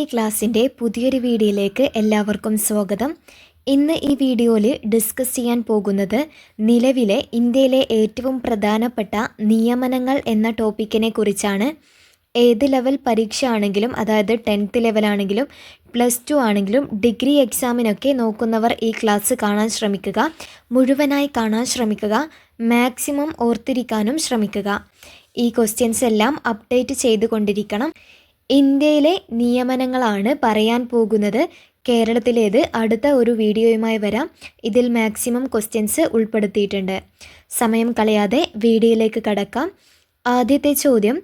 ഈ ക്ലാസ്സിന്റെ പുതിയൊരു വീഡിയോയിലേക്ക് എല്ലാവർക്കും സ്വാഗതം. ഇന്ന് ഈ വീഡിയോയിൽ ഡിസ്കസ് ചെയ്യാൻ പോകുന്നത് നിലവിലെ ഇന്ത്യയിലെ ഏറ്റവും പ്രധാനപ്പെട്ട നിയമനങ്ങൾ എന്ന ടോപ്പിക്കിനെ കുറിച്ചാണ്. ഏത് ലെവൽ പരീക്ഷ ആണെങ്കിലും അതായത് ടെൻത്ത് ലെവലാണെങ്കിലും പ്ലസ് ടു ആണെങ്കിലും ഡിഗ്രി എക്സാമിനൊക്കെ നോക്കുന്നവർ ഈ ക്ലാസ് കാണാൻ ശ്രമിക്കുക. മുഴുവനായി കാണാൻ ശ്രമിക്കുക. മാക്സിമം ഓർത്തിരിക്കാനും ശ്രമിക്കുക. ഈ ക്വസ്റ്റ്യൻസ് എല്ലാം അപ്ഡേറ്റ് ചെയ്തുകൊണ്ടിരിക്കണം. ഇന്ത്യയിലെ നിയമനങ്ങളാണ് പറയാൻ പോകുന്നത്. കേരളത്തിലേത് അടുത്ത ഒരു വീഡിയോയുമായി വരാം. ഇതിൽ മാക്സിമം ക്വസ്റ്റ്യൻസ് ഉൾപ്പെടുത്തിയിട്ടുണ്ട്. സമയം കളയാതെ വീഡിയോയിലേക്ക് കടക്കാം. ആദ്യത്തെ ചോദ്യം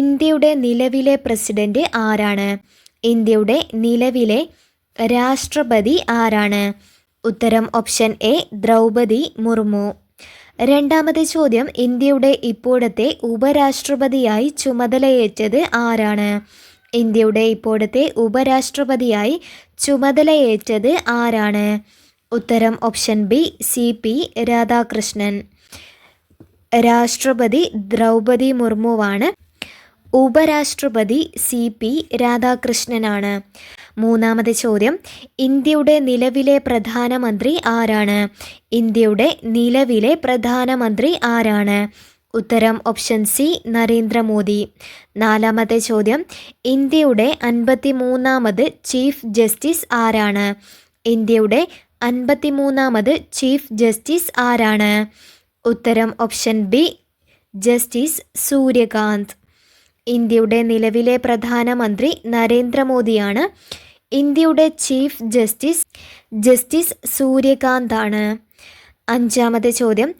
ഇന്ത്യയുടെ നിലവിലെ പ്രസിഡന്റ് ആരാണ്? ഇന്ത്യയുടെ നിലവിലെ രാഷ്ട്രപതി ആരാണ്? ഉത്തരം ഓപ്ഷൻ എ ദ്രൗപദി മുർമു. രണ്ടാമത്തെ ചോദ്യം ഇന്ത്യയുടെ ഇപ്പോഴത്തെ ഉപരാഷ്ട്രപതിയായി ചുമതലയേറ്റത് ആരാണ്? ഇന്ത്യയുടെ ഇപ്പോഴത്തെ ഉപരാഷ്ട്രപതിയായി ചുമതലയേറ്റത് ആരാണ്? ഉത്തരം option B C P Radhakrishnan. രാഷ്ട്രപതി ദ്രൗപതി മുർമുവാണ്. ഉപരാഷ്ട്രപതി സി പി രാധാകൃഷ്ണനാണ്. മൂന്നാമത്തെ ചോദ്യം ഇന്ത്യയുടെ നിലവിലെ പ്രധാനമന്ത്രി ആരാണ്? ഇന്ത്യയുടെ നിലവിലെ പ്രധാനമന്ത്രി ആരാണ്? ഉത്തരം ഓപ്ഷൻ സി നരേന്ദ്രമോദി. നാലാമത്തെ ചോദ്യം ഇന്ത്യയുടെ അൻപത്തി മൂന്നാമത് ചീഫ് ജസ്റ്റിസ് ആരാണ്? ഇന്ത്യയുടെ അൻപത്തി മൂന്നാമത് ചീഫ് ജസ്റ്റിസ് ആരാണ്? ഉത്തരം ഓപ്ഷൻ ബി ജസ്റ്റിസ് സൂര്യകാന്ത്. ഇന്ത്യയുടെ നിലവിലെ പ്രധാനമന്ത്രി നരേന്ദ്രമോദിയാണ് ഇന്ത്യയുടെ ചീഫ് ജസ്റ്റിസ് ജസ്റ്റിസ് സൂര്യകാന്താണ്. അഞ്ചാമത്തെ ചോദ്യം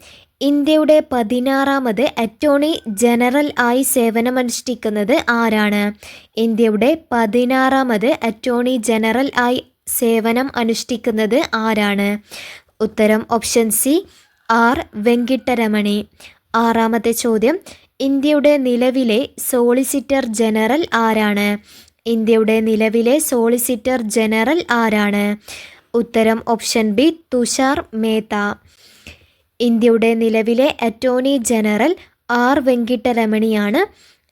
ഇന്ത്യയുടെ പതിനാറാമത് അറ്റോർണി ജനറൽ ആയി സേവനമനുഷ്ഠിക്കുന്നത് ആരാണ്? ഇന്ത്യയുടെ പതിനാറാമത് അറ്റോർണി ജനറൽ ആയി സേവനം അനുഷ്ഠിക്കുന്നത് ആരാണ്? ഉത്തരം ഓപ്ഷൻ സി ആർ വെങ്കിട്ടരമണി. ആറാമത്തെ ചോദ്യം ഇന്ത്യയുടെ നിലവിലെ സോളിസിറ്റർ ജനറൽ ആരാണ്? ഇന്ത്യയുടെ നിലവിലെ സോളിസിറ്റർ ജനറൽ ആരാണ്? ഉത്തരം ഓപ്ഷൻ ബി തുഷാർ മേത്ത. ഇന്ത്യയുടെ നിലവിലെ അറ്റോർണി ജനറൽ ആർ വെങ്കിട്ടരമണിയാണ്.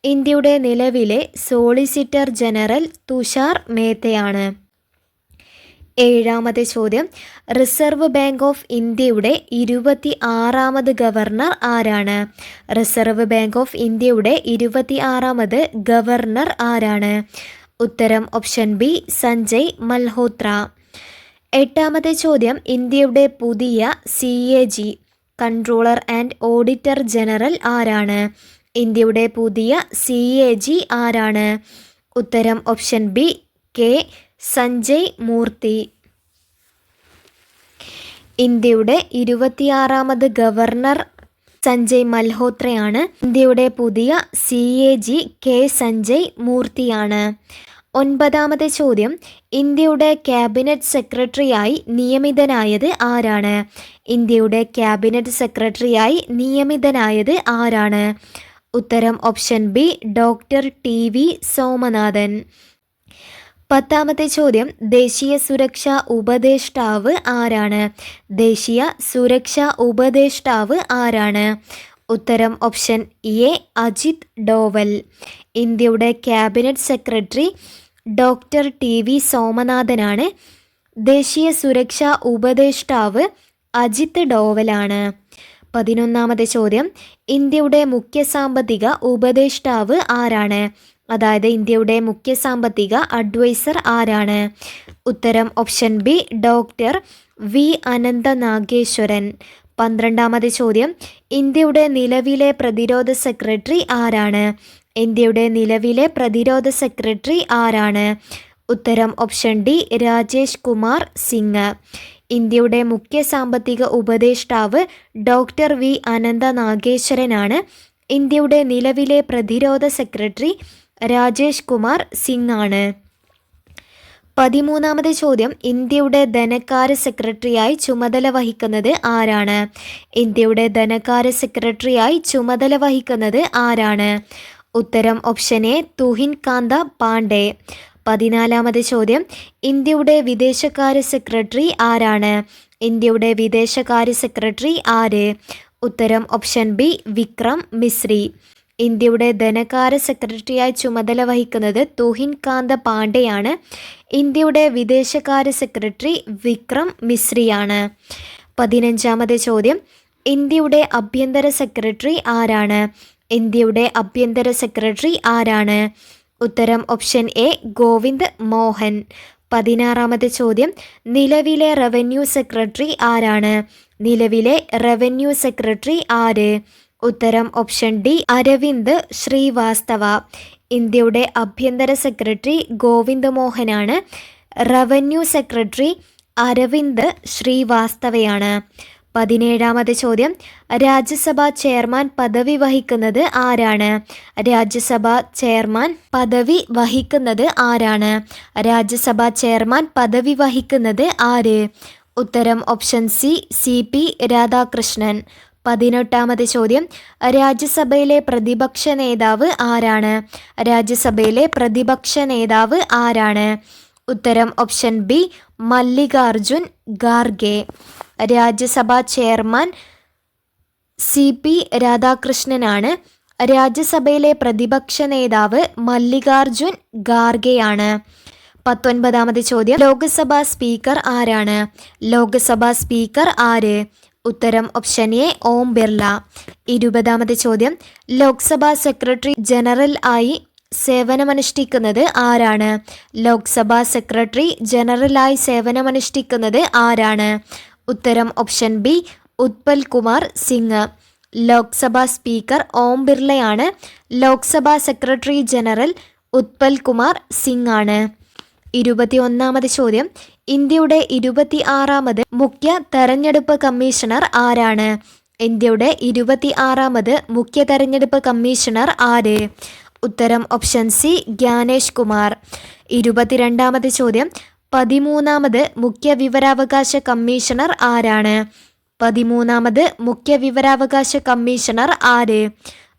ഇന്ത്യയുടെ നിലവിലെ സോളിസിറ്റർ ജനറൽ തുഷാർ മേത്തയാണ്. ഏഴാമത്തെ ചോദ്യം. റിസർവ് ബാങ്ക് ഓഫ് ഇന്ത്യയുടെ ഇരുപത്തി ആറാമത് ഗവർണർ ആരാണ്? റിസർവ് ബാങ്ക് ഓഫ് ഇന്ത്യയുടെ ഇരുപത്തി ആറാമത് ഗവർണർ ആരാണ്? ഉത്തരം ഓപ്ഷൻ ബി സഞ്ജയ് മൽഹോത്ര. എട്ടാമത്തെ ചോദ്യം. ഇന്ത്യയുടെ പുതിയ C A G controller and auditor general ആരാണ്? ഇന്ത്യയുടെ പുതിയ സി എ ജി ആരാണ്? ഉത്തരം option B K Sanjay Murthy. ഇന്ത്യയുടെ ഇരുപത്തിയാറാമത് ഗവർണർ സഞ്ജയ് മൽഹോത്രയാണ്. ഇന്ത്യയുടെ പുതിയ C A G K Sanjay മൂർത്തിയാണ്. ഒൻപതാമത്തെ ചോദ്യം. ഇന്ത്യയുടെ ക്യാബിനറ്റ് സെക്രട്ടറിയായി നിയമിതനായത് ആരാണ്? ഇന്ത്യയുടെ ക്യാബിനറ്റ് സെക്രട്ടറിയായി നിയമിതനായത് ആരാണ്? ഉത്തരം option B doctor T V Somanathan. പത്താമത്തെ ചോദ്യം ദേശീയ സുരക്ഷാ ഉപദേഷ്ടാവ് ആരാണ്? ദേശീയ സുരക്ഷാ ഉപദേഷ്ടാവ് ആരാണ്? ഉത്തരം ഓപ്ഷൻ എ അജിത് ഡോവൽ. ഇന്ത്യയുടെ cabinet secretary doctor T V സോമനാഥനാണ്. ദേശീയ സുരക്ഷാ ഉപദേഷ്ടാവ് അജിത് ഡോവലാണ്. പതിനൊന്നാമത്തെ ചോദ്യം ഇന്ത്യയുടെ മുഖ്യ സാമ്പത്തിക ഉപദേഷ്ടാവ് ആരാണ്? അതായത് ഇന്ത്യയുടെ മുഖ്യ സാമ്പത്തിക അഡ്വൈസർ ആരാണ്? ഉത്തരം option B doctor V. Anantha Nageswaran പന്ത്രണ്ടാമത് ചോദ്യം ഇന്ത്യയുടെ നിലവിലെ പ്രതിരോധ സെക്രട്ടറി ആരാണ്? ഇന്ത്യയുടെ നിലവിലെ പ്രതിരോധ സെക്രട്ടറി ആരാണ്? ഉത്തരം ഓപ്ഷൻ ഡി രാജേഷ് കുമാർ സിംഗ്. ഇന്ത്യയുടെ മുഖ്യ സാമ്പത്തിക ഉപദേഷ്ടാവ് ഡോക്ടർ വി. അനന്ത നാഗേശ്വരനാണ് ഇന്ത്യയുടെ നിലവിലെ പ്രതിരോധ സെക്രട്ടറി രാജേഷ് കുമാർ സിംഗ് ആണ്. പതിമൂന്നാമത്തെ ചോദ്യം ഇന്ത്യയുടെ ധനകാര്യ സെക്രട്ടറിയായി ചുമതല വഹിക്കുന്നത് ആരാണ്? ഇന്ത്യയുടെ ധനകാര്യ സെക്രട്ടറിയായി ചുമതല വഹിക്കുന്നത് ആരാണ്? ഉത്തരം ഓപ്ഷൻ എ തുഹിൻ കാന്ത പാണ്ഡെ. പതിനാലാമത് ചോദ്യം ഇന്ത്യയുടെ വിദേശകാര്യ സെക്രട്ടറി ആരാണ്? ഇന്ത്യയുടെ വിദേശകാര്യ സെക്രട്ടറി ആര്? ഉത്തരം ഓപ്ഷൻ ബി വിക്രം മിശ്രി. ഇന്ത്യയുടെ ധനകാര്യ സെക്രട്ടറിയായി ചുമതല വഹിക്കുന്നത് തുഹിൻ കാന്ത പാണ്ഡെയാണ്. ഇന്ത്യയുടെ വിദേശകാര്യ സെക്രട്ടറി വിക്രം മിശ്രിയാണ്. പതിനഞ്ചാമത് ചോദ്യം. ഇന്ത്യയുടെ ആഭ്യന്തര സെക്രട്ടറി ആരാണ്? ഇന്ത്യയുടെ ആഭ്യന്തര സെക്രട്ടറി ആരാണ്? ഉത്തരം ഓപ്ഷൻ എ ഗോവിന്ദ് മോഹൻ. പതിനാറാമത് ചോദ്യം. നിലവിലെ റവന്യൂ സെക്രട്ടറി ആരാണ്? നിലവിലെ റവന്യൂ സെക്രട്ടറി ആര്? ഉത്തരം ഓപ്ഷൻ ഡി അരവിന്ദ് ശ്രീവാസ്തവ. ഇന്ത്യയുടെ ആഭ്യന്തര സെക്രട്ടറി ഗോവിന്ദ് മോഹനാണ്. റവന്യൂ സെക്രട്ടറി അരവിന്ദ് ശ്രീവാസ്തവയാണ്. പതിനേഴാമത് ചോദ്യം രാജ്യസഭാ ചെയർമാൻ പദവി വഹിക്കുന്നത് ആരാണ്? രാജ്യസഭാ ചെയർമാൻ പദവി വഹിക്കുന്നത് ആരാണ്? രാജ്യസഭാ ചെയർമാൻ പദവി വഹിക്കുന്നത് ആര്? ഉത്തരം option C C P Radhakrishnan. പതിനെട്ടാമത് ചോദ്യം. രാജ്യസഭയിലെ പ്രതിപക്ഷ നേതാവ് ആരാണ്? രാജ്യസഭയിലെ പ്രതിപക്ഷ നേതാവ് ആരാണ്? ഉത്തരം option B Mallikarjun Kharge. Rajya Sabha chairman C P രാധാകൃഷ്ണനാണ്. രാജ്യസഭയിലെ പ്രതിപക്ഷ നേതാവ് മല്ലികാർജുൻ ഖാർഗെയാണ്. പത്തൊൻപതാമത് ചോദ്യം. ലോക്സഭാ സ്പീക്കർ ആരാണ്? ലോക്സഭാ സ്പീക്കർ ആര്? ഉത്തരം ഓപ്ഷൻ എ ഓം ബിർള. ഇരുപതാമത് ചോദ്യം. ലോക്സഭാ സെക്രട്ടറി ജനറൽ ആയി സേവനമനുഷ്ഠിക്കുന്നത് ആരാണ്? ലോക്സഭാ സെക്രട്ടറി ജനറലായി സേവനമനുഷ്ഠിക്കുന്നത് ആരാണ്? ഉത്തരം option B Utpal Kumar Singh. Lok Sabha speaker Om ബിർളയാണ്. Lok Sabha secretary general Utpal Kumar Singh ആണ്. ഇരുപത്തി ഒന്നാമത് ചോദ്യം. ഇന്ത്യയുടെ ഇരുപത്തി ആറാമത് മുഖ്യ തെരഞ്ഞെടുപ്പ് കമ്മീഷണർ ആരാണ്? ഇന്ത്യയുടെ ഇരുപത്തി ആറാമത് മുഖ്യ തെരഞ്ഞെടുപ്പ് കമ്മീഷണർ ആര്? ഉത്തരം ഓപ്ഷൻ സി ജ്ഞാനേഷ് കുമാർ. ഇരുപത്തിരണ്ടാമത് ചോദ്യം പതിമൂന്നാമത് മുഖ്യ വിവരാവകാശ കമ്മീഷണർ ആരാണ്? പതിമൂന്നാമത് മുഖ്യ വിവരാവകാശ കമ്മീഷണർ ആര്?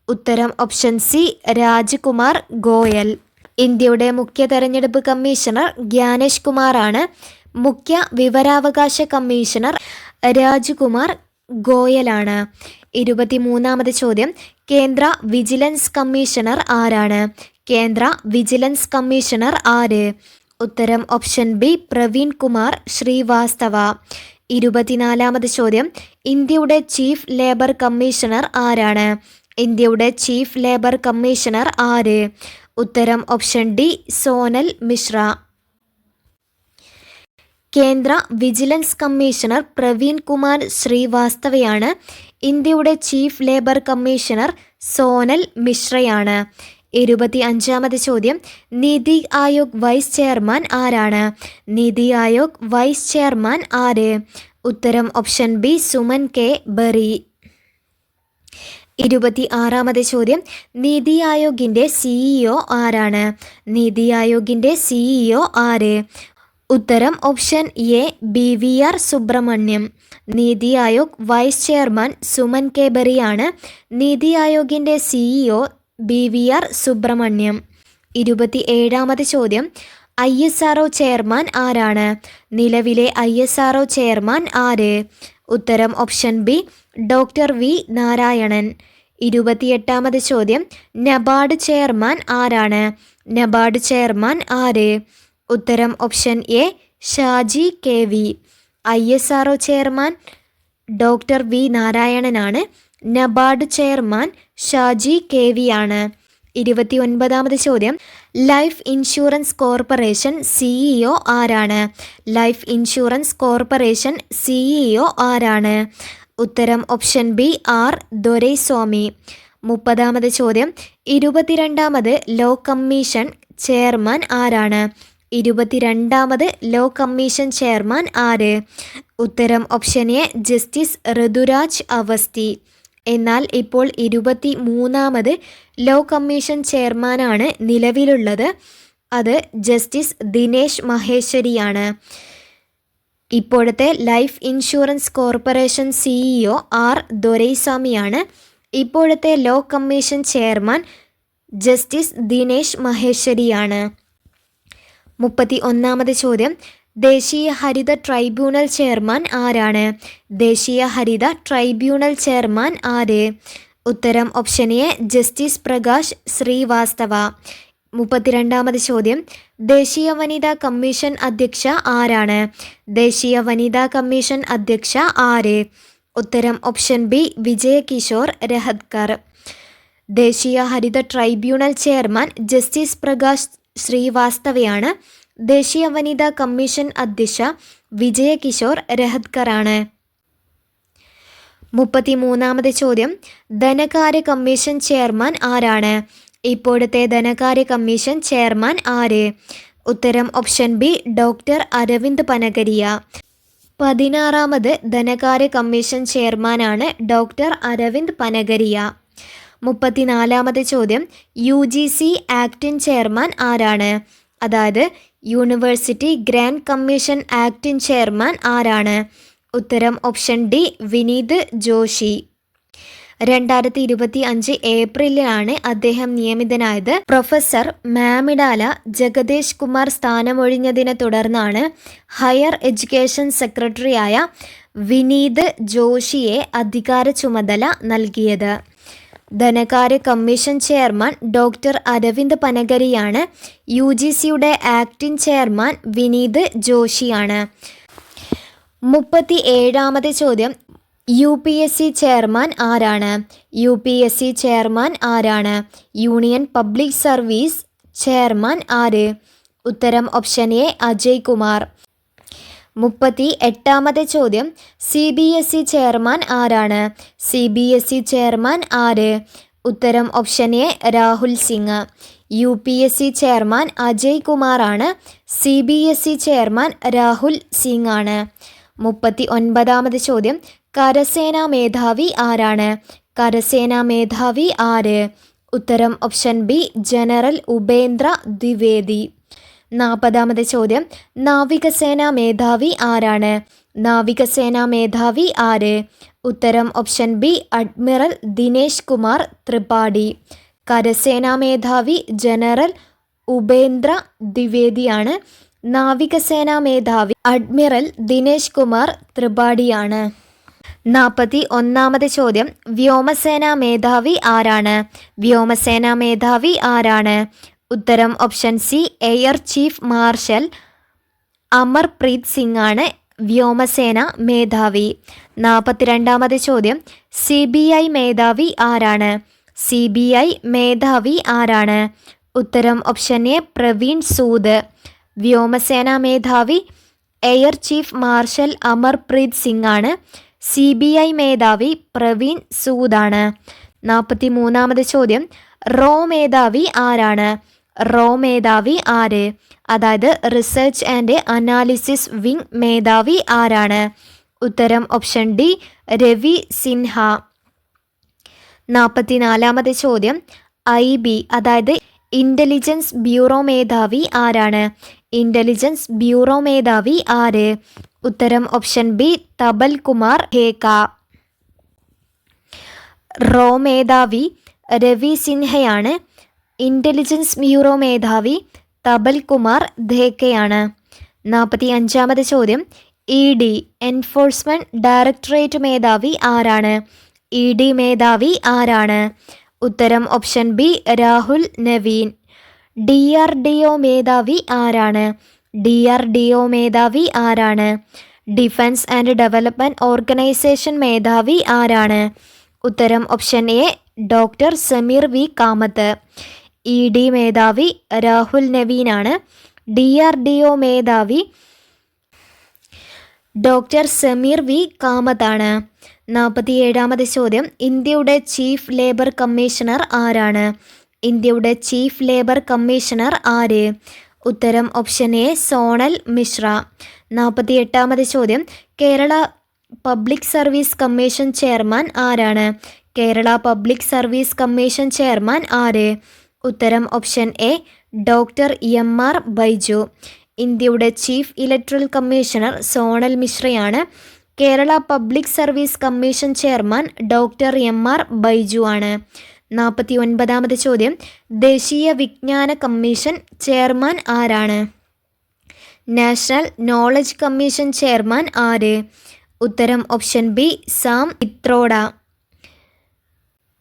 ഉത്തരം ഓപ്ഷൻ സി രാജ്കുമാർ ഗോയൽ. ഇന്ത്യയുടെ മുഖ്യ തെരഞ്ഞെടുപ്പ് കമ്മീഷണർ ജ്ഞാനേഷ് കുമാറാണ്. മുഖ്യ വിവരാവകാശ കമ്മീഷണർ രാജ്കുമാർ ഗോയലാണ്. ഇരുപത്തിമൂന്നാമത് ചോദ്യം കേന്ദ്ര വിജിലൻസ് കമ്മീഷണർ ആരാണ്? കേന്ദ്ര വിജിലൻസ് കമ്മീഷണർ ആര്? ഉത്തരം ഓപ്ഷൻ ബി പ്രവീൺ കുമാർ ശ്രീവാസ്തവ. ഇരുപത്തിനാലാമത് ചോദ്യം ഇന്ത്യയുടെ ചീഫ് ലേബർ കമ്മീഷണർ ആരാണ്? ഇന്ത്യയുടെ ചീഫ് ലേബർ കമ്മീഷണർ ആര്? ഉത്തരം ഓപ്ഷൻ ഡി സോനൽ മിശ്ര. കേന്ദ്ര വിജിലൻസ് കമ്മീഷണർ പ്രവീൺ കുമാർ ശ്രീവാസ്തവയാണ്. ഇന്ത്യയുടെ ചീഫ് ലേബർ കമ്മീഷണർ സോനൽ മിശ്രയാണ്. ഇരുപത്തി അഞ്ചാമത് ചോദ്യം നീതി ആയോഗ് വൈസ് ചെയർമാൻ ആരാണ്? നീതി ആയോഗ് വൈസ് ചെയർമാൻ ആര്? ഉത്തരം option B Suman K Bery. ഇരുപത്തി ആറാമത് ചോദ്യം നീതി ആയോഗിന്റെ സിഇഒ ആരാണ്? നീതി ആയോഗിന്റെ സിഇഒ ആര്? ഉത്തരം option A B V R Subrahmanyam. NITI Aayog vice chairman Suman കേബറിയാണ്. NITI ആയോഗിന്റെ CEO B V R Subrahmanyam. ഇരുപത്തി ഏഴാമത് ചോദ്യം ഐ എസ് ആർ ചെയർമാൻ ആരാണ്? നിലവിലെ ഐ എസ് ആർ ചെയർമാൻ ആര്? ഉത്തരം option B doctor V Narayanan. ഇരുപത്തിയെട്ടാമത് ചോദ്യം നബാർഡ് ചെയർമാൻ ആരാണ്? NABARD chairman ആര്? ഉത്തരം option A Shaji K V. I S R chairman doctor V നാരായണനാണ്. NABARD chairman Shaji K V ആണ്. ഇരുപത്തി ഒൻപതാമത് ചോദ്യം. ലൈഫ് ഇൻഷുറൻസ് കോർപ്പറേഷൻ സിഇഒ ആരാണ്? ലൈഫ് ഇൻഷുറൻസ് കോർപ്പറേഷൻ സിഇഒ ആരാണ്? ഉത്തരം ഓപ്ഷൻ ബി ആർ ദൊരൈസ്വാമി. മുപ്പതാമത് ചോദ്യം. ഇരുപത്തിരണ്ടാമത് ലോ കമ്മീഷൻ ചെയർമാൻ ആരാണ്? ഇരുപത്തിരണ്ടാമത് ലോ കമ്മീഷൻ ചെയർമാൻ ആര്? ഉത്തരം option A justice Rituraj Awasthi. എന്നാൽ ഇപ്പോൾ ഇരുപത്തി മൂന്നാമത് ലോ കമ്മീഷൻ ചെയർമാനാണ് നിലവിലുള്ളത്. അത് ജസ്റ്റിസ് ദിനേശ് മഹേശ്വരിയാണ്. ഇപ്പോഴത്തെ life insurance corporation CEO R ദൊരൈസ്വാമിയാണ്. ഇപ്പോഴത്തെ law commission chairman justice Dinesh മഹേശ്വരിയാണ്. മുപ്പത്തി ഒന്നാമത് ചോദ്യം. ദേശീയ ഹരിത ട്രൈബ്യൂണൽ ചെയർമാൻ ആരാണ്? ദേശീയ ഹരിത ട്രൈബ്യൂണൽ ചെയർമാൻ ആര്? ഉത്തരം option A justice Prakash Srivastava. മുപ്പത്തിരണ്ടാമത് ചോദ്യം. ദേശീയ വനിതാ കമ്മീഷൻ അധ്യക്ഷ ആരാണ്? ദേശീയ വനിതാ കമ്മീഷൻ അധ്യക്ഷ ആര്? ഉത്തരം ഓപ്ഷൻ ബി വിജയകിഷോർ രഹത്കർ. ദേശീയ ഹരിത ട്രൈബ്യൂണൽ ചെയർമാൻ ജസ്റ്റിസ് പ്രകാശ് ശ്രീവാസ്തവയാണ്. ദേശീയ വനിതാ കമ്മീഷൻ അധ്യക്ഷ വിജയകിഷോർ രഹത്കറാണ്. മുപ്പത്തിമൂന്നാമത് ചോദ്യം. ധനകാര്യ കമ്മീഷൻ ചെയർമാൻ ആരാണ്? ഇപ്പോഴത്തെ ധനകാര്യ കമ്മീഷൻ ചെയർമാൻ ആര്? ഉത്തരം option B doctor Arvind Panagariya. പതിനാറാമത് ധനകാര്യ കമ്മീഷൻ ചെയർമാനാണ് ഡോക്ടർ അരവിന്ദ് പനഗരിയ. മുപ്പത്തിനാലാമത് ചോദ്യം. U G C acting chairman ആരാണ്? അതായത് university grant commission acting chairman ആരാണ്? ഉത്തരം ഓപ്ഷൻ ഡി വിനീത് ജോഷി. രണ്ടായിരത്തി ഇരുപത്തി അഞ്ച് ഏപ്രിലിലാണ് അദ്ദേഹം നിയമിതനായത്. പ്രൊഫസർ മാമിഡാല ജഗദേഷ് കുമാർ സ്ഥാനമൊഴിഞ്ഞതിനെ തുടർന്നാണ് ഹയർ എഡ്യൂക്കേഷൻ സെക്രട്ടറിയായ വിനീത് ജോഷിയെ അധികാര ചുമതല നൽകിയത്. ധനകാര്യ കമ്മീഷൻ ചെയർമാൻ ഡോക്ടർ അരവിന്ദ് പനഗരിയാണ് യു ജി സിയുടെ ആക്ടിംഗ് ചെയർമാൻ വിനീത് ജോഷിയാണ്. മുപ്പത്തി ഏഴാമത് ചോദ്യം U P S C chairman ആരാണ്? U P S C chairman ആരാണ്? യൂണിയൻ പബ്ലിക് സർവീസ് ചെയർമാൻ ആര്? ഉത്തരം ഓപ്ഷൻ എ അജയ് കുമാർ മുപ്പത്തി എട്ടാമത്തെ ചോദ്യം. C B S E chairman ആരാണ്? C B S E chairman ആര്? ഉത്തരം option A Rahul Singh. U P S C chairman Ajay ആണ്. C B S E chairman Rahul Singh ആണ്. മുപ്പത്തി ഒൻപതാമത് ചോദ്യം. കരസേനാ മേധാവി ആരാണ്? കരസേനാ മേധാവി ആര്? ഉത്തരം option B general Upendra Dwivedi. നാൽപ്പതാമത് ചോദ്യം. നാവികസേനാ മേധാവി ആരാണ്? നാവികസേനാ മേധാവി ആര്? ഉത്തരം option B admiral Dinesh Kumar Tripathi. കരസേനാ മേധാവി ജനറൽ ഉപേന്ദ്ര ദ്വിവേദിയാണ്. നാവികസേനാ മേധാവി അഡ്മിറൽ ദിനേശ് കുമാർ ത്രിപാഠിയാണ്. നാൽപ്പത്തി ഒന്നാമത് ചോദ്യം. വ്യോമസേനാ മേധാവി ആരാണ്? വ്യോമസേനാ മേധാവി ആരാണ്? ഉത്തരം option C air chief marshal Amarpreet Singh ആണ് വ്യോമസേന മേധാവി. നാൽപ്പത്തിരണ്ടാമത് ചോദ്യം സി ബി ഐ മേധാവി ആരാണ്? സി ബി ഐ മേധാവി ആരാണ്? ഉത്തരം ഓപ്ഷൻ എ പ്രവീൺ സൂദ്. വ്യോമസേന മേധാവി air chief marshal Amarpreet Singh ആണ് സി ബി ഐ മേധാവി പ്രവീൺ സൂദാണ്. നാൽപ്പത്തി മൂന്നാമത് ചോദ്യം റോ മേധാവി ആരാണ്? റോ മേധാവി ആര്? അതായത് റിസർച്ച് ആൻഡ് അനാലിസിസ് വിങ് മേധാവി ആരാണ്? ഉത്തരം ഓപ്ഷൻ ഡി രവി സിൻഹ. നാൽപ്പത്തിനാലാമത് ചോദ്യം. ഐ ബി അതായത് ഇന്റലിജൻസ് ബ്യൂറോ മേധാവി ആരാണ്? ഇന്റലിജൻസ് ബ്യൂറോ മേധാവി ആര്? ഉത്തരം ഓപ്ഷൻ ബി തബൽ കുമാർ ഹേക്ക റോ മേധാവി രവി സിൻഹയാണ്. ഇന്റലിജൻസ് ബ്യൂറോ മേധാവി തബൽ കുമാർ ധേക്കയാണ്. നാൽപ്പത്തി അഞ്ചാമത് ചോദ്യം. ഇ ഡി എൻഫോഴ്സ്മെന്റ് ഡയറക്ടറേറ്റ് മേധാവി ആരാണ്? ഇ ഡി മേധാവി ആരാണ്? ഉത്തരം option B Rahul Naveen. D R D O മേധാവി ആരാണ്? ഡി ആർ ഡി ഒ മേധാവി ആരാണ്? ഡിഫൻസ് ആൻഡ് ഡെവലപ്മെന്റ് ഓർഗനൈസേഷൻ മേധാവി ആരാണ്? ഉത്തരം option A doctor Sameer V Kamat E D മേധാവി രാഹുൽ നവീനാണ്. ഡി ആർ ഡി ഒ മേധാവി ഡോക്ടർ സമീർ വി കാമത്താണ്. നാൽപ്പത്തി ഏഴാമത് ചോദ്യം. ഇന്ത്യയുടെ ചീഫ് ലേബർ കമ്മീഷണർ ആരാണ്? ഇന്ത്യയുടെ ചീഫ് ലേബർ കമ്മീഷണർ ആര്? ഉത്തരം ഓപ്ഷൻ എ സോണൽ മിശ്ര. നാൽപ്പത്തി എട്ടാമത് ചോദ്യം. Kerala public service commission chairman ആരാണ്? Kerala public service commission chairman ആര്? ഉത്തരം option A doctor M R Baiju. ഇന്ത്യയുടെ chief electoral commissioner Sonal മിശ്രയാണ്. Kerala public service commission chairman doctor M R Baiju ആണ്. നാൽപ്പത്തി ഒൻപതാമത് ചോദ്യം ദേശീയ വിജ്ഞാന കമ്മീഷൻ ചെയർമാൻ ആരാണ്? നാഷണൽ നോളജ് കമ്മീഷൻ ചെയർമാൻ ആര്? ഉത്തരം ഓപ്ഷൻ ബി സാം ഇത്രോഡ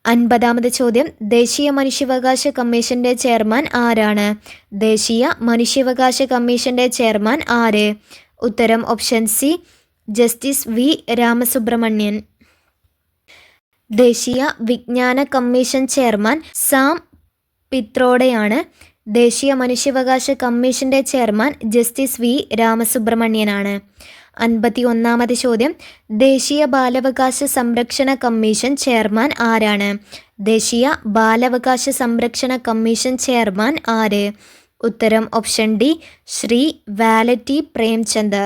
അൻപതാമത് ചോദ്യം. ദേശീയ മനുഷ്യാവകാശ കമ്മീഷന്റെ ചെയർമാൻ ആരാണ്? ദേശീയ മനുഷ്യാവകാശ കമ്മീഷന്റെ ചെയർമാൻ ആര്? ഉത്തരം option C justice V Ramasubramanian. ദേശീയ വിജ്ഞാന കമ്മീഷൻ ചെയർമാൻ സാം പിത്രോഡയാണ് ദേശീയ മനുഷ്യാവകാശ കമ്മീഷന്റെ ചെയർമാൻ ജസ്റ്റിസ് വി രാമസുബ്രഹ്മണ്യനാണ്. അൻപത്തി ഒന്നാമത് ചോദ്യം. ദേശീയ ബാലാവകാശ സംരക്ഷണ കമ്മീഷൻ ചെയർമാൻ ആരാണ്? ദേശീയ ബാലാവകാശ സംരക്ഷണ കമ്മീഷൻ ചെയർമാൻ ആര്? ഉത്തരം ഓപ്ഷൻ ഡി ശ്രീ വാലറ്റി പ്രേംചന്ദ്.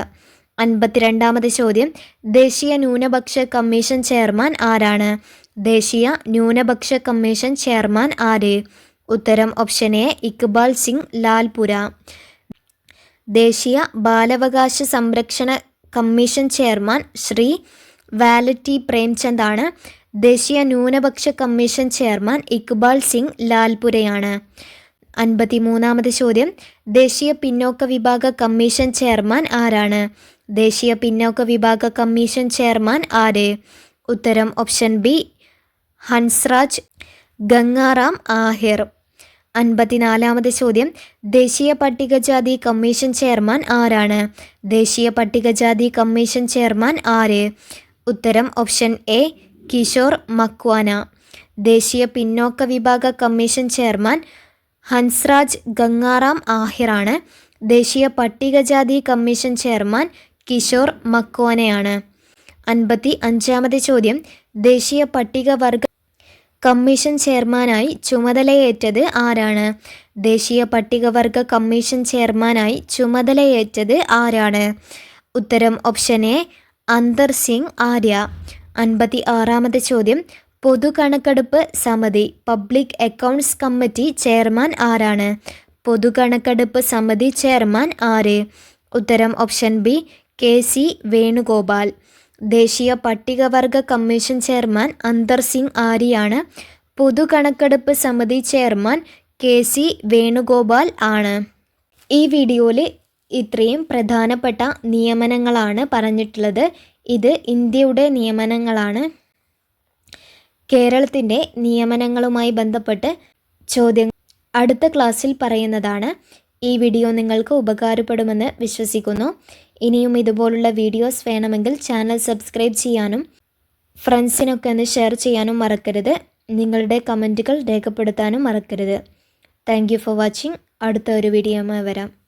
അൻപത്തിരണ്ടാമത് ചോദ്യം. ദേശീയ ന്യൂനപക്ഷ കമ്മീഷൻ ചെയർമാൻ ആരാണ്? ദേശീയ ന്യൂനപക്ഷ കമ്മീഷൻ ചെയർമാൻ ആര്? ഉത്തരം ഓപ്ഷൻ എ ഇക്ബാൽ സിംഗ് ലാൽപുര. ദേശീയ ബാലാവകാശ സംരക്ഷണ കമ്മീഷൻ ചെയർമാൻ ശ്രീ വാലറ്റി പ്രേംചന്ദ് ആണ് ദേശീയ ന്യൂനപക്ഷ കമ്മീഷൻ ചെയർമാൻ ഇക്ബാൽ സിംഗ് ലാൽപുരയാണ്. അൻപത്തി മൂന്നാമത് ചോദ്യം. ദേശീയ പിന്നോക്ക വിഭാഗ കമ്മീഷൻ ചെയർമാൻ ആരാണ്? ദേശീയ പിന്നോക്ക വിഭാഗ കമ്മീഷൻ ചെയർമാൻ ആര്? ഉത്തരം ഓപ്ഷൻ ബി. ഹൻസ്രാജ് ഗംഗാറാം ആഹിർ. അൻപത്തിനാലാമത് ചോദ്യം. ദേശീയ പട്ടികജാതി കമ്മീഷൻ ചെയർമാൻ ആരാണ്? ദേശീയ പട്ടികജാതി കമ്മീഷൻ ചെയർമാൻ ആര്? ഉത്തരം ഓപ്ഷൻ എ കിഷോർ മക്വാന. ദേശീയ പിന്നോക്ക വിഭാഗ കമ്മീഷൻ ചെയർമാൻ ഹൻസ്രാജ് ഗംഗാറാം ആഹിറാണ്. ദേശീയ പട്ടികജാതി കമ്മീഷൻ ചെയർമാൻ കിഷോർ മക്വാനയാണ്. അൻപത്തി അഞ്ചാമത് ചോദ്യം. ദേശീയ പട്ടികവർഗ കമ്മീഷൻ ചെയർമാനായി ചുമതലയേറ്റത് ആരാണ്? ദേശീയ പട്ടികവർഗ കമ്മീഷൻ ചെയർമാനായി ചുമതലയേറ്റത് ആരാണ്? ഉത്തരം ഓപ്ഷൻ എ അന്തർ സിംഗ് ആര്യ. അൻപത്തി ആറാമത്തെ ചോദ്യം പൊതുകണക്കെടുപ്പ് സമിതി പബ്ലിക് അക്കൗണ്ട്സ് കമ്മിറ്റി ചെയർമാൻ ആരാണ്? പൊതുകണക്കെടുപ്പ് സമിതി ചെയർമാൻ ആര്? ഉത്തരം option B K C Venugopal. ദേശീയ പട്ടികവർഗ കമ്മീഷൻ ചെയർമാൻ അന്തർ സിംഗ് ആര്യാണ്. പൊതുകണക്കെടുപ്പ് സമിതി ചെയർമാൻ കെ സി വേണുഗോപാൽ ആണ്. ഈ വീഡിയോയിൽ ഇത്രയും പ്രധാനപ്പെട്ട നിയമനങ്ങളാണ് പറഞ്ഞിട്ടുള്ളത്. ഇത് ഇന്ത്യയുടെ നിയമനങ്ങളാണ്. കേരളത്തിന്റെ നിയമനങ്ങളുമായി ബന്ധപ്പെട്ട് ചോദ്യങ്ങൾ അടുത്ത ക്ലാസ്സിൽ പറയുന്നതാണ്. ഈ വീഡിയോ നിങ്ങൾക്ക് ഉപകാരപ്പെടുമെന്ന് വിശ്വസിക്കുന്നു. ഇനിയും ഇതുപോലുള്ള വീഡിയോസ് വേണമെങ്കിൽ ചാനൽ സബ്സ്ക്രൈബ് ചെയ്യാനും ഫ്രണ്ട്സിനൊക്കെ ഒന്ന് ഷെയർ ചെയ്യാനും മറക്കരുത്. നിങ്ങളുടെ കമന്റുകൾ രേഖപ്പെടുത്താനും മറക്കരുത്. താങ്ക് ഫോർ വാച്ചിങ് അടുത്ത ഒരു വീഡിയോ വരാം.